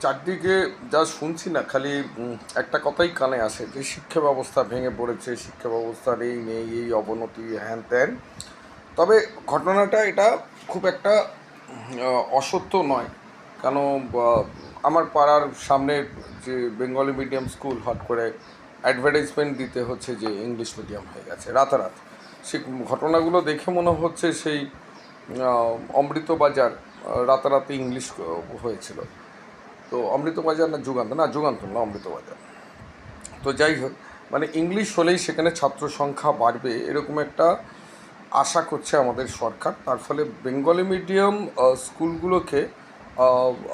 চারদিকে যা শুনছি না খালি একটা কথাই কানে আসে যে শিক্ষা ব্যবস্থা ভেঙে পড়েছে শিক্ষা ব্যবস্থার এই নেই এই অবনতি হ্যান ত্যান। তবে ঘটনাটা এটা খুব একটা অসত্য নয়। কেন আমার পাড়ার সামনে যে বেঙ্গলি মিডিয়াম স্কুল হট করে অ্যাডভার্টাইজমেন্ট দিতে হচ্ছে যে ইংলিশ মিডিয়াম হয়ে গেছে রাতারাত। সে ঘটনাগুলো দেখে মনে হচ্ছে সেই আহ, অমৃতবাজার আহ, রাতারাতি ইংলিশ হয়েছিল। তো অমৃতবাজার না যুগান্ত? না যুগান্ত না, অমৃতবাজার। তো যাই হোক মানে ইংলিশ হলেই সেখানে ছাত্র সংখ্যা বাড়বে এরকম একটা আশা করছে আমাদের সরকার। তার ফলে বেঙ্গলি মিডিয়াম স্কুলগুলোকে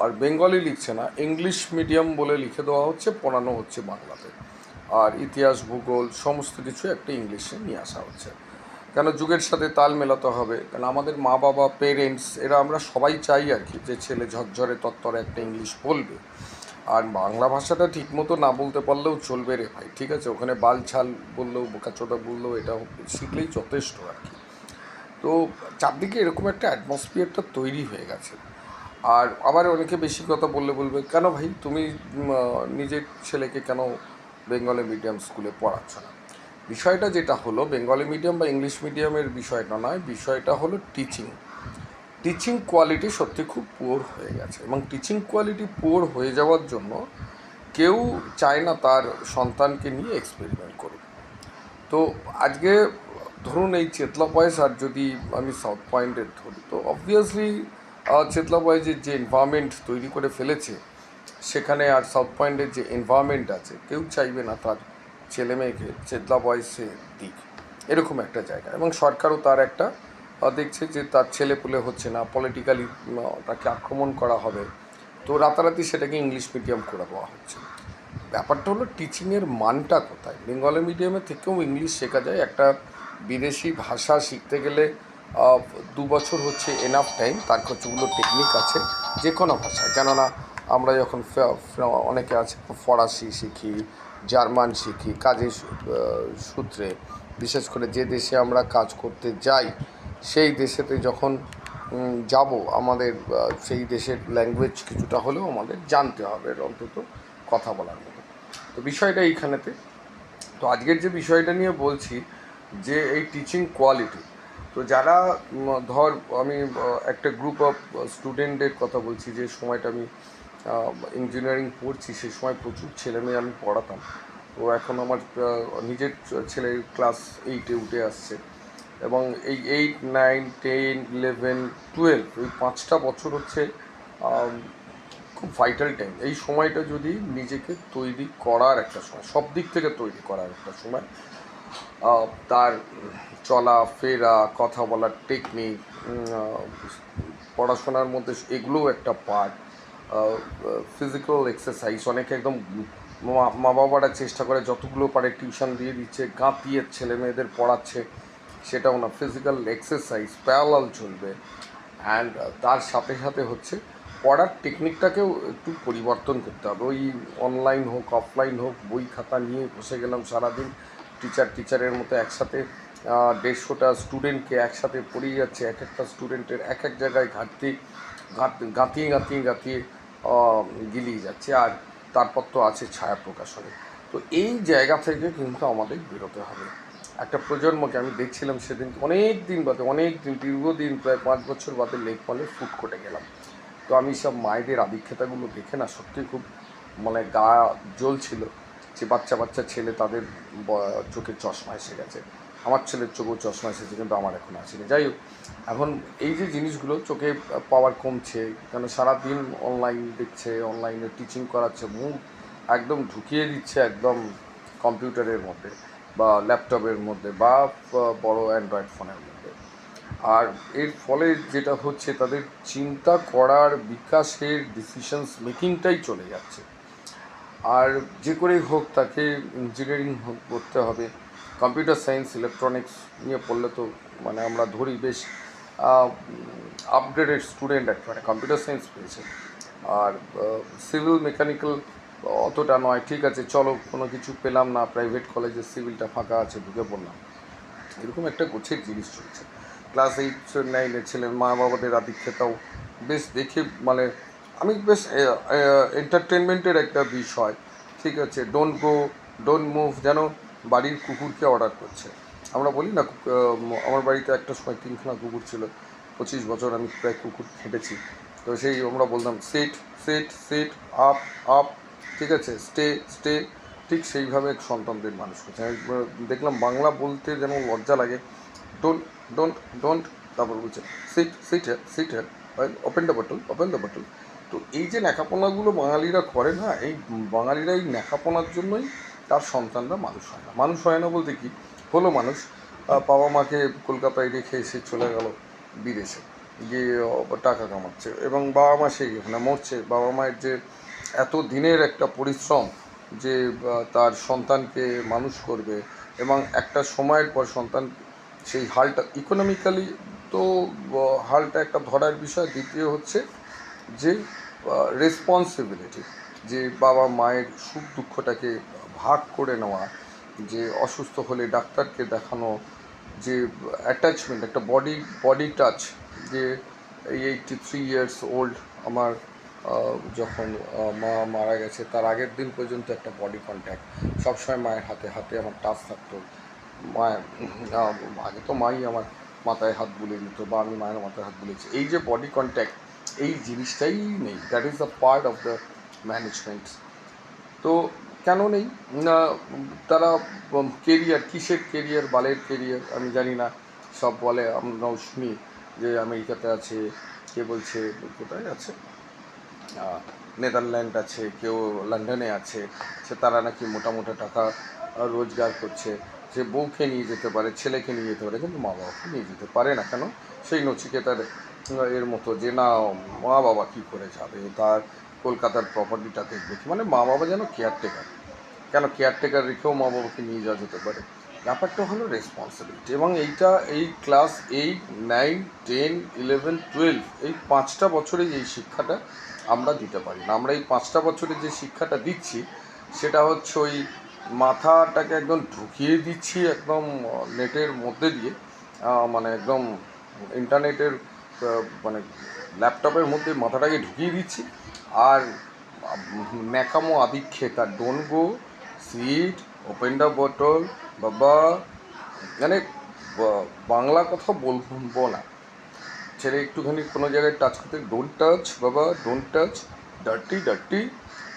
আর বেঙ্গলি লিখছে না, ইংলিশ মিডিয়াম বলে লিখে দেওয়া হচ্ছে, পড়ানো হচ্ছে বাংলাতে। আর ইতিহাস, ভূগোল, সমস্ত কিছু একটা ইংলিশে নিয়ে আসা হচ্ছে। কেন যুগের সাথে তাল মেলাতে হবে? কারণ আমাদের মা বাবা পেরেন্টস এরা আমরা সবাই চাই আর কি যে ছেলে ঝরঝরে তত্তরে একটা ইংলিশ বলবে। আর বাংলা ভাষাটা ঠিকমতো না বলতে পারলেও চলবে রে ভাই, ঠিক আছে? ওখানে বাল ছাল বললেও বোকাচোদা বললেও এটা শিখলেই যথেষ্ট আর কি। তো চারদিকে এরকম একটা অ্যাটমসফিয়ারটা তৈরি হয়ে গেছে। আর আবার অনেকে বেশি কথা বললে বলবে, কেন ভাই তুমি নিজের ছেলেকে কেন বেঙ্গলি মিডিয়াম স্কুলে পড়াচ্ছ না? বিষয়টা যেটা হলো বেঙ্গলি মিডিয়াম বা ইংলিশ মিডিয়ামের বিষয়টা নয়, বিষয়টা হলো টিচিং টিচিং কোয়ালিটি সত্যি খুব পুয়ার হয়ে গেছে এবং টিচিং কোয়ালিটি পুয়ার হয়ে যাওয়ার জন্য কেউ চায় না তার সন্তানকে নিয়ে এক্সপেরিমেন্ট করুক। তো আজকে ধরুন এই চেতলা বয়েস, আর যদি আমি সাউথ পয়েন্টের ধরি, তো অবভিয়াসলি চেতলা বয়েসের যে এনভায়রনমেন্ট তৈরি করে ফেলেছে, সেখানে আর সাউথ পয়েন্টের যে এনভায়রনমেন্ট আছে, কেউ চাইবে না তার ছেলে মেয়েকে চেতলা বয়সে দিক, এরকম একটা জায়গা। এবং সরকারও তার একটা দেখছে যে তার ছেলে পুলে হচ্ছে না পলিটিক্যালি তাকে আক্রমণ করা হবে। তো রাতারাতি সেটাকে ইংলিশ মিডিয়াম করে দেওয়া হচ্ছে। ব্যাপারটা হলো টিচিংয়ের মানটা কোথায়? বেঙ্গলি মিডিয়ামে থেকেও ইংলিশ শেখা যায়। একটা বিদেশি ভাষা শিখতে গেলে দু বছর হচ্ছে এনাফ টাইম তার কতগুলো টেকনিক আছে যে কোনো ভাষায়। কেননা আমরা যখন অনেকে আছে, ফরাসি শিখি জার্মান শিখি, কাজের সূত্রে। বিশেষ করে যে দেশে আমরা কাজ করতে যাই, সেই দেশেতে যখন যাব, আমাদের সেই দেশের ল্যাঙ্গুয়েজ কিছুটা হলেও আমাদের জানতে হবে অন্তত কথা বলার মতো। তো বিষয়টা এইখানেতে। তো আজকের যে বিষয়টা নিয়ে বলছি, যে এই টিচিং কোয়ালিটি তো যারা ধর, আমি একটা গ্রুপ অফ স্টুডেন্টের কথা বলছি, যে সময়টা আমি ইঞ্জিনিয়ারিং পড়ছি সেই সময় প্রচুর ছেলে মেয়ে আমি পড়াতাম। তো এখন আমার নিজের ছেলে ক্লাস এইটে উঠে আসছে। এবং এই eight nine ten eleven twelve এই পাঁচটা বছর হচ্ছে খুব ভাইটাল টাইম এই সময়টা যদি নিজেকে তৈরি করার একটা সময়, সব দিক থেকে তৈরি করার একটা সময় তার চলা, ফেরা, কথা বলার টেকনিক পড়াশোনার মধ্যে এগুলোও একটা পার্ট ফিজিক্যাল এক্সারসাইজ অনেকে একদম মা- বাবারা চেষ্টা করে, যতগুলো পারে টিউশন দিয়ে দিচ্ছে, গাঁতিয়ে ছেলে মেয়েদের পড়াচ্ছে, সেটাও না। ফিজিক্যাল এক্সারসাইজ প্যারালাল চলবে। অ্যান্ড তার সাথে সাথে হচ্ছে পড়ার টেকনিকটাকেও একটু পরিবর্তন করতে হবে। ওই অনলাইন হোক অফলাইন হোক, বই খাতা নিয়ে বসে গেলাম সারাদিন। টিচার টিচারের মতো একসাথে দেড়শোটা স্টুডেন্টকে একসাথে পড়িয়ে যাচ্ছে, এক একটা স্টুডেন্টের এক এক জায়গায় ঘাটতি গাঁতিয়ে গাঁতিয়ে গাঁতিয়ে গিলিয়ে যাচ্ছে আর তারপর তো আছে ছায়া প্রকাশনে। তো এই জায়গা থেকে কিন্তু আমাদের বেরোতে হবে। একটা প্রজন্মকে আমি দেখছিলাম সেদিন, অনেক দিন বাদে, অনেক দিন, দীর্ঘদিন, প্রায় পাঁচ বছর বাদে লেক মলে ফুড কোর্টে গেলাম। তো আমি সব মায়েদের আদিক্ষেতাগুলো দেখে না, সত্যি খুব মানে গা জ্বলছিল যে বাচ্চা বাচ্চা ছেলে তাদের চোখে চশমা এসে গেছে। আমার ছেলের চোখেও চশমা এসেছে, কিন্তু আমার এখন আসেনি। যাই হোক, এখন এই যে জিনিসগুলো চোখে পাওয়ার কমছে, কেন সারাদিন অনলাইন দেখছে অনলাইনে টিচিং করাচ্ছে, মুখ একদম ঢুকিয়ে দিচ্ছে একদম কম্পিউটারের মধ্যে বা ল্যাপটপের মধ্যে বা বড় অ্যান্ড্রয়েড ফোনের মধ্যে। আর এর ফলে যেটা হচ্ছে, তাদের চিন্তা করার বিকাশের ডিসিশনস মেকিংটাই চলে যাচ্ছে। আর যে করেই হোক, তাকে ইঞ্জিনিয়ারিং করতে হবে। কম্পিউটার সায়েন্স ইলেকট্রনিক্স নিয়ে পড়লে তো মানে আমরা ধরি বেশ আপগ্রেডেড স্টুডেন্ট একটা মানে কম্পিউটার সায়েন্স পেয়েছে। আর সিভিল মেকানিক্যাল অতটা নয়, ঠিক আছে, চলো কোনো কিছু পেলাম না প্রাইভেট কলেজে সিভিলটা ফাঁকা আছে, ঢুকে পড়লাম। এরকম একটা গোছের জিনিস চলছে। ক্লাস এইট নাইনের ছেলে মা বাবাদের আদিক্ষেতাও বেশ দেখে মানে আমি বেশ এন্টারটেনমেন্টের একটা বিষয়, ঠিক আছে ডোন্ট গো ডোন্ট মুভ যেন বাড়ির কুকুরকে অর্ডার করছে। আমরা বলি না আমার বাড়িতে একটা সময় তিনখানা কুকুর ছিল, পঁচিশ বছর আমি প্রায় কুকুর খেটেছি। তো সেই আমরা বলতাম set set set up up ঠিক আছে স্টে স্টে ঠিক সেইভাবে সন্তানদের মানুষ করছে। দেখলাম বাংলা বলতে যেন লজ্জা লাগে। ডোন্ট ডোন্ট ডোন্ট তারপর বলছে সিট সিট হ্যাঁ সিট হ্যাঁ open the bottle open the bottle তো এই যে ন্যাকাপনাগুলো বাঙালিরা করে না, এই বাঙালিরা এই ন্যাকাপনার জন্যই তার সন্তানরা মানুষ হয় না। মানুষ হয় না বলতে কি? হলো মানুষ। বাবা মাকে কলকাতায় রেখে এসে চলে গেল বিদেশে। গিয়ে টাকা কামাচ্ছে এবং বাবা মা সেই এখানে মরছে। বাবা মায়ের যে এত দিনের একটা পরিশ্রম যে তার সন্তানকে মানুষ করবে এবং একটা সময়ের পর সন্তান সেই হালটা ইকোনমিক্যালি তো হালটা একটা ধরার বিষয়। দ্বিতীয় হচ্ছে যে রেসপন্সিবিলিটি যে বাবা মায়ের সুখ দুঃখটাকে ভাগ করে নেওয়া, যে অসুস্থ হলে ডাক্তারকে দেখানো, যে অ্যাটাচমেন্ট একটা বডি বডি টাচ যে এই এইটটি থ্রি ইয়ার্স ওল্ড আমার যখন মা মারা গেছে, তার আগের দিন পর্যন্ত একটা বডি কন্ট্যাক্ট সবসময় মায়ের হাতে হাতে আমার টাচ থাকতো। মায়ের আগে তো মাই আমার মাথায় হাত বুলিয়ে দিত বা আমি মায়ের মাথায় হাত বুলিয়েছি। এই যে বডি কন্ট্যাক্ট এই জিনিসটাই নেই। That is the part of the management তো কেন নেই? তারা কেরিয়ার কিসের কেরিয়ার বালের কেরিয়ার আমি জানি না। সব বলে আমরাও শুনি যে আমেরিকাতে আছে, কে বলছে, কোথায় আছে? নেদারল্যান্ড আছে, কেউ লন্ডনে আছে, সে তারা নাকি মোটা মোটা টাকা রোজগার করছে। সে বউকে নিয়ে যেতে পারে, ছেলেকে নিয়ে যেতে পারে, কিন্তু মা বাবাকে নিয়ে যেতে পারে না কেন? সেই নচিকেতার এর মতো যে, না মা বাবা কী করে যাবে? তার কলকাতার প্রপার্টিটা দেখবে মানে মা বাবা যেন কেয়ারটেকার কেন কেয়ারটেকার রেখেও মা বাবাকে নিয়ে যাওয়া যেতে পারে? ব্যাপারটা হলো রেসপন্সিবিলিটি এবং এইটা এই class eight nine ten eleven twelve এই পাঁচটা বছরে এই শিক্ষাটা আমরা দিতে পারি না। আমরা এই পাঁচটা বছরে যে শিক্ষাটা দিচ্ছি, সেটা হচ্ছে ওই মাথাটাকে একদম ঢুকিয়ে দিচ্ছি একদম নেটের মধ্যে দিয়ে মানে একদম ইন্টারনেটের মানে ল্যাপটপের মধ্যে মাথাটাকে ঢুকিয়ে দিচ্ছি। আর ন্যাকামো আদিক্ষেতা don't go sit open the bottle বাবা মানে বাংলা কথা বলব না। ছেলে একটুখানি কোনো জায়গায় টাচ করতে ডোন্ট টাচ বাবা ডোন্ট টাচ ডার্টি ডার্টি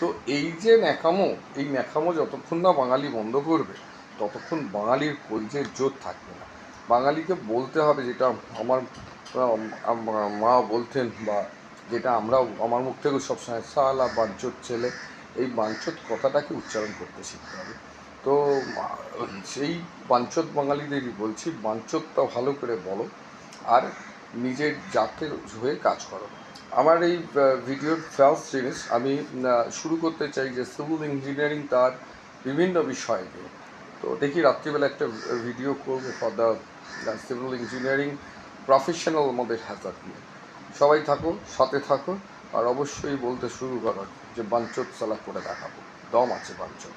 তো এই যে ন্যাকামো এই ন্যাকামো যতক্ষণ না বাঙালি বন্ধ করবে ততক্ষণ বাঙালির কলজের জোর থাকবে না। বাঙালিকে বলতে হবে যেটা আমার আম, আম- মা বলতেন বা যেটা আমরাও আমার মুখ থেকে সবসময় সালা বাঞ্চত ছেলে, এই বাঞ্চত কথাটাকে উচ্চারণ করতে শিখতে হবে। তো, সেই বাঞ্চত বাঙালিদেরই বলছি, বাঞ্চতটা ভালো করে বলো আর নিজের জাতের হয়ে কাজ করো। আমার এই ভিডিওর ফার্স্ট জিনিস, আমি শুরু করতে চাই যে সিভিল ইঞ্জিনিয়ারিং তার বিভিন্ন বিষয় নিয়ে। তো দেখি রাত্রিবেলা একটা ভিডিও করব for the civil engineering professional আমাদের হ্যাজার্ড নিয়ে। সবাই থাকো সাথে থাকো আর অবশ্যই বলতে শুরু করো যে বাঞ্চত চালা করে দেখাবো। দম আছে বাঞ্চত